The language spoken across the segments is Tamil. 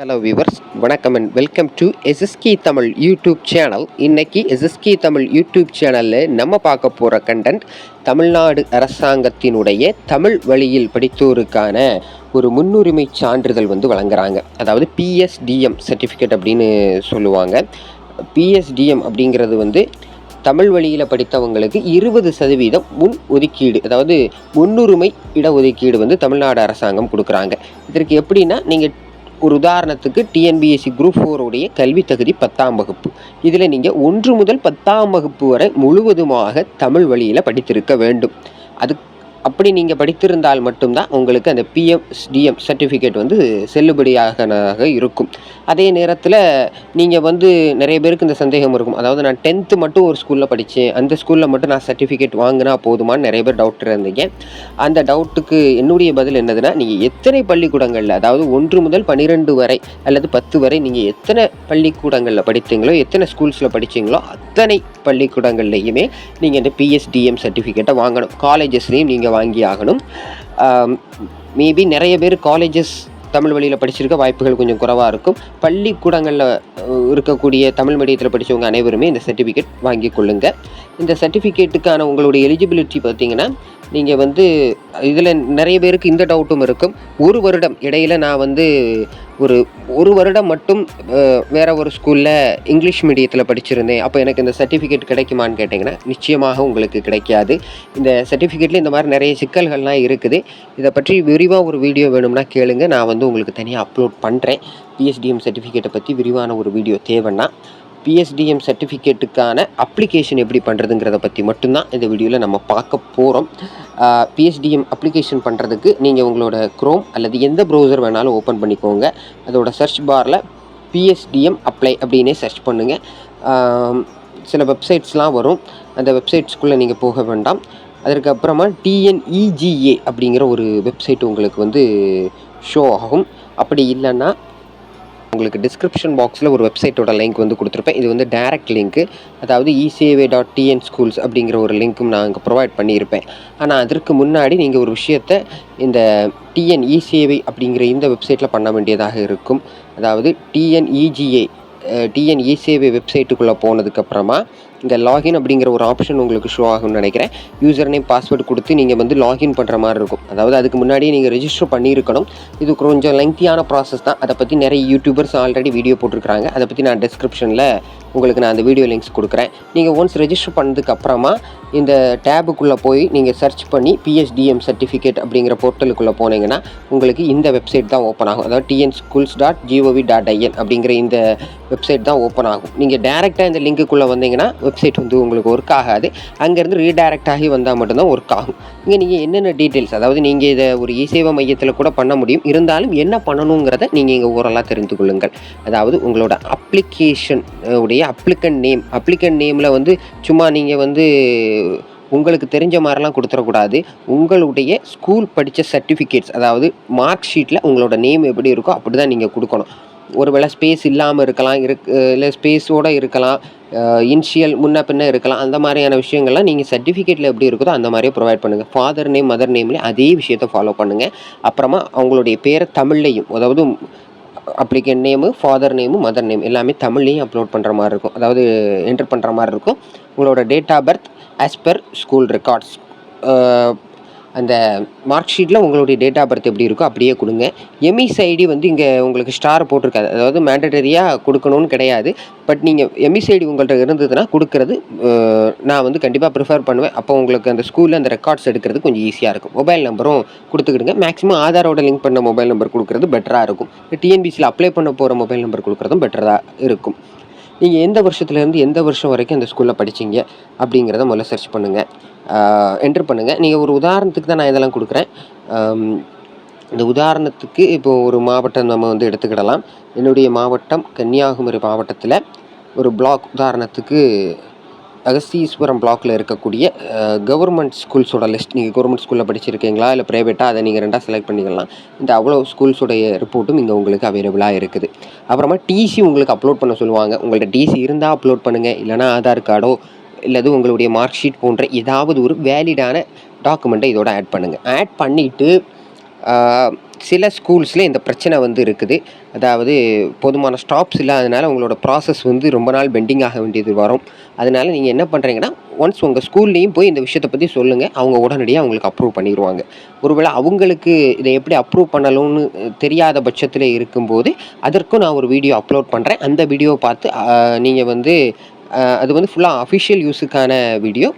ஹலோ விவர்ஸ் வணக்கம் and welcome to SSK Tamil YouTube channel இன்னைக்கு எஸ்எஸ்கி தமிழ் யூடியூப் சேனலில் நம்ம பார்க்க போகிற கண்டென்ட் தமிழ்நாடு அரசாங்கத்தினுடைய தமிழ் வழியில் படித்தோருக்கான ஒரு முன்னுரிமை சான்றிதழ் வந்து வழங்குறாங்க. அதாவது பிஎஸ்டிஎம் சர்டிஃபிகேட் அப்படின்னு சொல்லுவாங்க. பிஎஸ்டிஎம் அப்படிங்கிறது வந்து தமிழ் வழியில் படித்தவங்களுக்கு இருபது சதவீதம் முன் ஒதுக்கீடு அதாவது முன்னுரிமை இடஒதுக்கீடு வந்து தமிழ்நாடு அரசாங்கம் கொடுக்குறாங்க. இதற்கு எப்படின்னா நீங்கள் ஒரு உதாரணத்துக்கு டிஎன்பிஎஸ்சி குரூப் ஃபோருடைய கல்வி தகுதி பத்தாம் வகுப்பு. இதில் நீங்கள் ஒன்று முதல் பத்தாம் வகுப்பு வரை முழுவதுமாக தமிழ் வழியில் படித்திருக்க வேண்டும். அது அப்படி நீங்கள் படித்திருந்தால் மட்டும்தான் உங்களுக்கு அந்த பிஎம்டிஎம் சர்டிஃபிகேட் வந்து செல்லுபடியாக இருக்கும். அதே நேரத்தில் நீங்கள் வந்து நிறைய பேருக்கு இந்த சந்தேகம் இருக்கும். அதாவது நான் டென்த்து மட்டும் ஒரு ஸ்கூலில் படித்தேன் அந்த ஸ்கூலில் மட்டும் நான் சர்டிஃபிகேட் வாங்கினா போதுமான்னு நிறைய பேர் டவுட் இருந்தீங்க. அந்த டவுட்டுக்கு என்னுடைய பதில் என்னதுன்னா நீங்கள் எத்தனை பள்ளிக்கூடங்களில் அதாவது ஒன்று முதல் பன்னிரெண்டு வரை அல்லது பத்து வரை நீங்கள் எத்தனை பள்ளிக்கூடங்களில் படித்தீங்களோ எத்தனை ஸ்கூல்ஸில் படித்தீங்களோ அத்தனை பள்ளிக்கூடங்கள்லையுமே நீங்கள் இந்த பிஎஸ்டிஎம் சர்டிஃபிகேட்டை வாங்கணும். காலேஜஸ்லேயும் நீங்கள் வாங்கி ஆகணும் மேபி நிறைய பேர் காலேஜஸ் தமிழ் வழியில் படிச்சிருக்க வாய்ப்புகள் கொஞ்சம் குறைவாக இருக்கும். பள்ளிக்கூடங்களில் இருக்கக்கூடிய தமிழ் மீடியத்தில் படித்தவங்க அனைவருமே இந்த சர்டிஃபிகேட் வாங்கி கொள்ளுங்க. இந்த சர்டிஃபிகேட்டுக்கான உங்களுடைய எலிஜிபிலிட்டி பார்த்தீங்கன்னா நீங்கள் வந்து இதில் நிறைய பேருக்கு இந்த டவுட்டும் இருக்கும். ஒரு வருடம் இடையில நான் வந்து ஒரு ஒரு வருடம் மட்டும் வேறு வேற ஒரு ஸ்கூலில் இங்கிலீஷ் மீடியத்தில் படிச்சிருந்தேன். அப்போ எனக்கு இந்த சர்டிஃபிகேட் கிடைக்குமான்னு கேட்டிங்கன்னா நிச்சயமாக உங்களுக்கு கிடைக்காது. இந்த சர்டிஃபிகேட்டில் இந்த மாதிரி நிறைய சிக்கல்கள்லாம் இருக்குது. இதை பற்றி விரிவாக ஒரு வீடியோ வேணும்னா கேளுங்க. நான் வந்து உங்களுக்கு தனியாக அப்லோட் பண்ணுறேன் பிஎஸ்டிஎம் சர்டிஃபிகேட்டை பற்றி விரிவான ஒரு வீடியோ தேவைன்னா. பிஎஸ்டிஎம் சர்டிஃபிகேட்டுக்கான அப்ளிகேஷன் எப்படி பண்ணுறதுங்கிறத பற்றி மட்டும்தான் இந்த வீடியோவில் நம்ம பார்க்க போகிறோம் பிஎஸ்டிஎம் அப்ளிகேஷன் பண்ணுறதுக்கு நீங்கள் உங்களோட க்ரோம் அல்லது எந்த ப்ரௌசர் வேணாலும் ஓப்பன் பண்ணிக்கோங்க. அதோட சர்ச் பாரில் பிஎஸ்டிஎம் அப்ளை அப்படின்னே சர்ச் பண்ணுங்கள் சில வெப்சைட்ஸ்லாம் வரும். அந்த வெப்சைட்ஸ்குள்ளே நீங்கள் போக வேண்டாம். அதற்கு அப்புறமா டிஎன்இஜிஏ அப்படிங்கிற ஒரு வெப்சைட் உங்களுக்கு வந்து ஷோ ஆகும். அப்படி இல்லைன்னா உங்களுக்கு டிஸ்கிரிப்ஷன் பாக்ஸில் ஒரு வெப்சைட்டோட லிங்க் வந்து கொடுத்துருப்பேன். இது வந்து டைரக்ட் லிங்க்கு அதாவது இசேவே டாட் டிஎன் ஸ்கூல்ஸ் அப்படிங்கிற ஒரு லிங்க்கும் நான் அங்கே ப்ரொவைட் பண்ணியிருப்பேன். ஆனால் அதற்கு முன்னாடி நீங்கள் ஒரு விஷயத்தை இந்த டிஎன் இசேவை அப்படிங்கிற இந்த வெப்சைட்டில் பண்ண வேண்டியதாக இருக்கும். அதாவது டிஎன்இஜிஏ டிஎன்இசேவை வெப்சைட்டுக்குள்ளே போனதுக்கப்புறமா இந்த லாகின் அப்படிங்கிற ஒரு ஆப்ஷன் உங்களுக்கு ஷோ ஆகும்னு நினைக்கிறேன். யூசர் நேம் பாஸ்வேர்டு கொடுத்து நீங்கள் வந்து லாகின் பண்ணுற மாதிரி இருக்கும். அதாவது அதுக்கு முன்னாடி நீங்கள் ரெஜிஸ்டர் பண்ணியிருக்கணும். இது கொஞ்சம் லெங்க்தியான ப்ராசஸ் தான். அதை பற்றி நிறைய யூடியூபர்ஸ் ஆல்ரெடி வீடியோ போட்டிருக்காங்க அதை பற்றி நான் டிஸ்கிரிப்ஷனில் உங்களுக்கு நான் அந்த வீடியோ லிங்க்ஸ் கொடுக்குறேன். நீங்கள் ஒன்ஸ் ரெஜிஸ்டர் பண்ணதுக்கப்புறமா இந்த டேபுக்குள்ளே போய் நீங்கள் சர்ச் பண்ணி பிஎஸ்டிஎம் சர்டிஃபிகேட் அப்படிங்கிற போர்ட்டலுக்குள்ளே போனீங்கன்னா உங்களுக்கு இந்த வெப்சைட் தான் ஓப்பன் ஆகும். அதாவது TN schools dot gov dot in அப்படிங்கிற இந்த வெப்சைட் தான் ஓப்பன் ஆகும். நீங்கள் டேரெக்டாக இந்த லிங்க்குள்ளே வந்தீங்கன்னா வெப்சைட் வந்து உங்களுக்கு ஒர்க் ஆகாது. அங்கேருந்து ரீடைரக்ட் ஆகி வந்தால் மட்டும்தான் ஒர்க் ஆகும். இங்கே நீங்கள் என்னென்ன டீட்டெயில்ஸ் அதாவது நீங்கள் இதை ஒரு இசேவை மையத்தில் கூட பண்ண முடியும். இருந்தாலும் என்ன பண்ணணுங்கிறத நீங்கள் இங்கே ஓரலாக தெரிந்து கொள்ளுங்கள். அதாவது உங்களோட அப்ளிகேஷன் உடைய அப்ளிகன் நேம் அப்ளிகன் நேமில் வந்து சும்மா நீங்கள் வந்து உங்களுக்கு தெரிஞ்ச மாதிரிலாம் கொடுத்துடக்கூடாது. உங்களுடைய ஸ்கூல் படித்த சர்டிஃபிகேட்ஸ் அதாவது மார்க் ஷீட்டில் உங்களோட நேம் எப்படி இருக்கோ அப்படி தான் நீங்கள் கொடுக்கணும். ஒருவேளை ஸ்பேஸ் இல்லாமல் இருக்கலாம் இருக் இல்லை ஸ்பேஸோடு இருக்கலாம் இன்ஷியல் முன்ன பின்ன இருக்கலாம் அந்த மாதிரியான விஷயங்கள்லாம் நீங்கள் சர்டிஃபிகேட்டில் எப்படி இருக்குதோ அந்த மாதிரியே ப்ரொவைட் பண்ணுங்கள் ஃபாதர் நேம் மதர் நேம்லேயும் அதே விஷயத்தை ஃபாலோ பண்ணுங்கள் அப்புறமா அவங்களுடைய பேரை தமிழ்லையும் அதாவது applicant name father name mother name எல்லாமே தமிழ்லேயும் அப்லோட் பண்ணுற மாதிரி இருக்கும். அதாவது என்டர் பண்ணுற மாதிரி இருக்கும். உங்களோட date of birth as per school records அந்த மார்க் ஷீட்டில் உங்களுடைய டேட் ஆஃப் பர்த் எப்படி இருக்கோ அப்படியே கொடுங்க. எம்இஸ் ஐடி வந்து இங்கே உங்களுக்கு ஸ்டார் போட்டிருக்காது. அதாவது மேண்டட்டரியாக கொடுக்கணும்னு கிடையாது. பட் நீங்கள் எம்இஸ் ஐடி உங்கள்கிட்ட இருந்ததுன்னா கொடுக்கறது நான் வந்து கண்டிப்பாக ப்ரிஃபர் பண்ணுவேன். அப்போ உங்களுக்கு அந்த ஸ்கூலில் அந்த ரெக்கார்ட்ஸ் எடுக்கிறது கொஞ்சம் ஈஸியாக இருக்கும். மொபைல் நம்பரும் கொடுத்துக்கிடுங்க. மேக்ஸிமம் ஆதாரோட லிங்க் பண்ண மொபைல் நம்பர் கொடுக்குறது பெட்டராக இருக்கும். டிஎன்பிசியில் அப்ளை பண்ண போகிற மொபைல் நம்பர் கொடுக்குறதும் பெட்டராக இருக்கும். நீங்கள் எந்த வருஷத்துலேருந்து எந்த வருஷம் வரைக்கும் அந்த ஸ்கூலில் படிச்சீங்க அப்படிங்கிறத முதல்ல சர்ச் பண்ணுங்கள் என்டர் பண்ணுங்கள் நீங்கள் ஒரு உதாரணத்துக்கு தான் நான் இதெல்லாம் கொடுக்குறேன். இந்த உதாரணத்துக்கு இப்போ ஒரு மாவட்டம் நம்ம வந்து எடுத்துக்கிடலாம். என்னுடைய மாவட்டம் கன்னியாகுமரி மாவட்டத்தில் ஒரு பிளாக் உதாரணத்துக்கு அகஸ்தீஸ்வரம் பிளாக்கில் இருக்கக்கூடிய கவர்மெண்ட் ஸ்கூல்ஸோட லிஸ்ட் நீங்கள் கவர்மெண்ட் ஸ்கூலில் படிச்சிருக்கீங்களா இல்லை ப்ரைவேட்டாக அதை நீங்கள் ரெண்டாக செலக்ட் பண்ணிக்கலாம். இந்த அவ்வளோ ஸ்கூல்ஸோடைய ரிப்போர்ட்டும் இங்கே உங்களுக்கு அவைலபிளாக இருக்குது. அப்புறமா டிசி உங்களுக்கு அப்லோட் பண்ண சொல்லுவாங்க. உங்கள்ட்ட டிசி இருந்தால் அப்லோட் பண்ணுங்கள் இல்லைனா ஆதார் கார்டோ இல்லது உங்களுடைய மார்க் ஷீட் போன்ற ஏதாவது ஒரு வேலிடான டாக்குமெண்ட்டை இதோட ஆட் பண்ணுங்கள் ஆட் பண்ணிவிட்டு சில ஸ்கூல்ஸில் இந்த பிரச்சனை வந்து இருக்குது. அதாவது போதுமான ஸ்டாப்ஸ் இல்லாதனால உங்களோட ப்ராசஸ் வந்து ரொம்ப நாள் பெண்டிங் ஆக வேண்டியது வரும். அதனால் நீங்கள் என்ன பண்ணுறீங்கன்னா ஒன்ஸ் உங்கள் ஸ்கூல்லேயும் போய் இந்த விஷயத்தை பற்றி சொல்லுங்கள் அவங்க உடனடியாக அவங்களுக்கு அப்ரூவ் பண்ணிடுவாங்க ஒருவேளை அவங்களுக்கு இதை எப்படி அப்ரூவ் பண்ணணும்னு தெரியாத பட்சத்தில் இருக்கும்போது அதற்கும் நான் ஒரு வீடியோ அப்லோட் பண்ணுறேன் அந்த வீடியோவை பார்த்து நீங்கள் வந்து அது வந்து ஃபுல்லாக அஃபிஷியல் யூஸுக்கான வீடியோ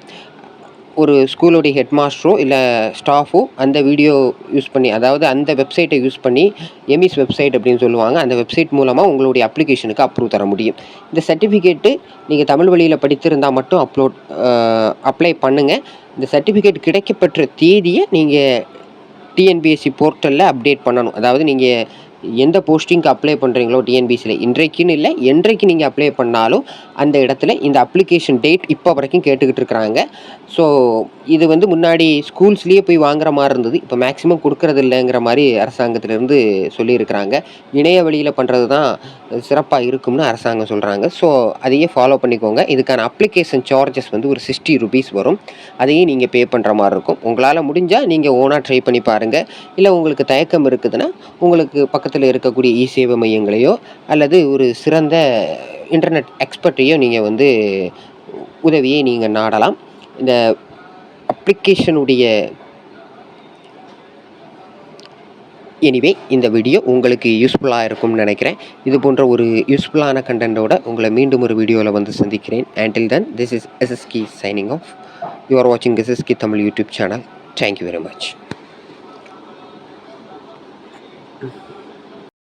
ஒரு ஸ்கூலோடைய ஹெட் மாஸ்டரோ இல்லை ஸ்டாஃபோ அந்த வீடியோ யூஸ் பண்ணி அதாவது அந்த வெப்சைட்டை யூஸ் பண்ணி எமிஸ் வெப்சைட் அப்படின்னு சொல்லுவாங்க. அந்த வெப்சைட் மூலமாக உங்களுடைய அப்ளிகேஷனுக்கு அப்ரூவ் தர முடியும். இந்த சர்டிஃபிகேட்டு நீங்கள் தமிழ் வழியில் படித்திருந்தால் மட்டும் அப்லோட் அப்ளை பண்ணுங்கள் இந்த சர்டிஃபிகேட் கிடைக்கப்பெற்ற தேதியை நீங்கள் டிஎன்பிஎஸ்சி போர்ட்டலில் அப்டேட் பண்ணணும். அதாவது நீங்கள் எந்த போஸ்டிங்க்கு அப்ளை பண்ணுறீங்களோ டிஎன்பிசியில் இன்றைக்குன்னு இல்லை என்றைக்கு நீங்கள் அப்ளை பண்ணாலும் அந்த இடத்துல இந்த அப்ளிகேஷன் டேட் இப்போ வரைக்கும் கேட்டுக்கிட்டு இருக்கிறாங்க. ஸோ இது வந்து முன்னாடி ஸ்கூல்ஸ்லேயே போய் வாங்குற மாதிரி இருந்தது. இப்போ மேக்ஸிமம் கொடுக்கறது இல்லைங்கிற மாதிரி அரசாங்கத்திலேருந்து சொல்லியிருக்கிறாங்க. இணைய வழியில் பண்ணுறது தான் சிறப்பாக இருக்கும்னு அரசாங்கம் சொல்கிறாங்க ஸோ அதையே ஃபாலோ பண்ணிக்கோங்க. இதுக்கான அப்ளிகேஷன் சார்ஜஸ் வந்து ஒரு சிக்ஸ்டி ருபீஸ் வரும். அதையும் நீங்கள் பே பண்ணுற மாதிரி இருக்கும். உங்களால் முடிஞ்சால் நீங்கள் ஓனாக ட்ரை பண்ணி பாருங்கள் இல்லை உங்களுக்கு தயக்கம் இருக்குதுன்னா உங்களுக்கு பக்கத்தில் இருக்கக்கூடிய இ சேவை மையங்களையோ அல்லது ஒரு சிறந்த இன்டர்நெட் எக்ஸ்பர்ட்டையோ நீங்கள் வந்து உதவியை நீங்கள் நாடலாம். இந்த அப்ளிகேஷனுடைய எனிவே இந்த வீடியோ உங்களுக்கு யூஸ்ஃபுல்லாக இருக்கும்னு நினைக்கிறேன். இது போன்ற ஒரு யூஸ்ஃபுல்லான கண்டென்ட்டோட உங்களை மீண்டும் ஒரு வீடியோவில் வந்து சந்திக்கிறேன். Until then this is SSK signing off you are வாட்சிங் SSK Tamil YouTube channel thank you very much